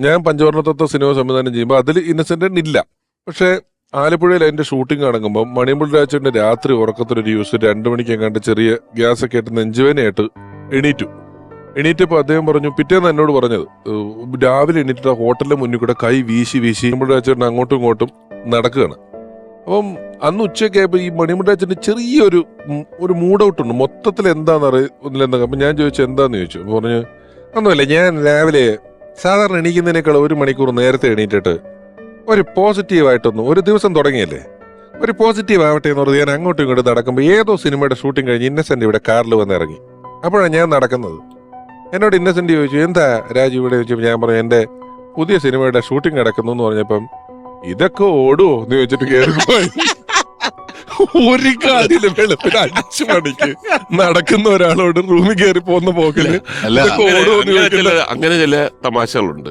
ഞാൻ പഞ്ചവർണത്തത്വ സിനിമ സംവിധാനം ചെയ്യുമ്പോൾ അതിൽ ഇന്നസെന്റ് ഇല്ല പക്ഷേ ആലപ്പുഴയിൽ അതിന്റെ ഷൂട്ടിംഗ് നടക്കുമ്പോൾ മണിമുൾ രാജന്റെ രാത്രി ഉറക്കത്തിലൊരു യൂസ് രണ്ടു മണിക്ക് എങ്ങാണ്ട് ചെറിയ ഗ്യാസ് ഒക്കെ ആയിട്ട് നെഞ്ചുവേനയായിട്ട് എണീറ്റു. എണീറ്റപ്പോൾ അദ്ദേഹം പറഞ്ഞു പിറ്റേന്ന് എന്നോട് പറഞ്ഞത് രാവിലെ എണീറ്റിട്ട് ഹോട്ടലിന്റെ മുന്നിൽ കൂടെ കൈ വീശി വീശി മണിമുൾ രാജേട്ടൻ അങ്ങോട്ടും ഇങ്ങോട്ടും നടക്കുകയാണ്. അപ്പം അന്ന് ഉച്ചയ്ക്ക് ആയപ്പോൾ ഈ രാജന്റെ ചെറിയൊരു ഒരു മൂഡ് ഔട്ട് ഉണ്ട്. മൊത്തത്തിൽ എന്താണെന്ന് അറിയില്ല അപ്പൊ ഞാൻ ചോദിച്ചു എന്താന്ന്? ചോദിച്ചു. പറഞ്ഞു ഒന്നുമില്ല. ഞാൻ രാവിലെ സാധാരണ എണീക്കുന്നതിനേക്കാൾ ഒരു മണിക്കൂർ നേരത്തെ എണീറ്റിട്ട് ഒരു പോസിറ്റീവായിട്ടൊന്നും ഒരു ദിവസം തുടങ്ങിയല്ലേ? ഒരു പോസിറ്റീവ് ആവട്ടെ എന്ന് പറഞ്ഞ് ഞാൻ അങ്ങോട്ടും ഇങ്ങോട്ടും നടക്കുമ്പോൾ ഏതോ സിനിമയുടെ ഷൂട്ടിംഗ് കഴിഞ്ഞ് ഇന്നസെന്റ് ഇവിടെ കാറിൽ വന്ന് ഇറങ്ങി. അപ്പോഴാണ് ഞാൻ നടക്കുന്നത്. എന്നോട് ഇന്നസെന്റ് ചോദിച്ചു എന്താ രാജു ഇവിടെ? ചോദിച്ചപ്പോൾ ഞാൻ പറഞ്ഞു എന്റെ പുതിയ സിനിമയുടെ ഷൂട്ടിംഗ് നടക്കുന്നു എന്ന് പറഞ്ഞപ്പം ഇതൊക്കെ ഓടുവോ? എന്ന് ചോദിച്ചിട്ട് കയറിപ്പോയി ഒരു കാര്യം വെളുപ്പിന് അഞ്ചു മണിക്ക് നടക്കുന്ന ഒരാളോട് റൂമിൽ കയറി പോകുന്ന പോക്കിൽ അങ്ങനെ- ചില തമാശകളുണ്ട്.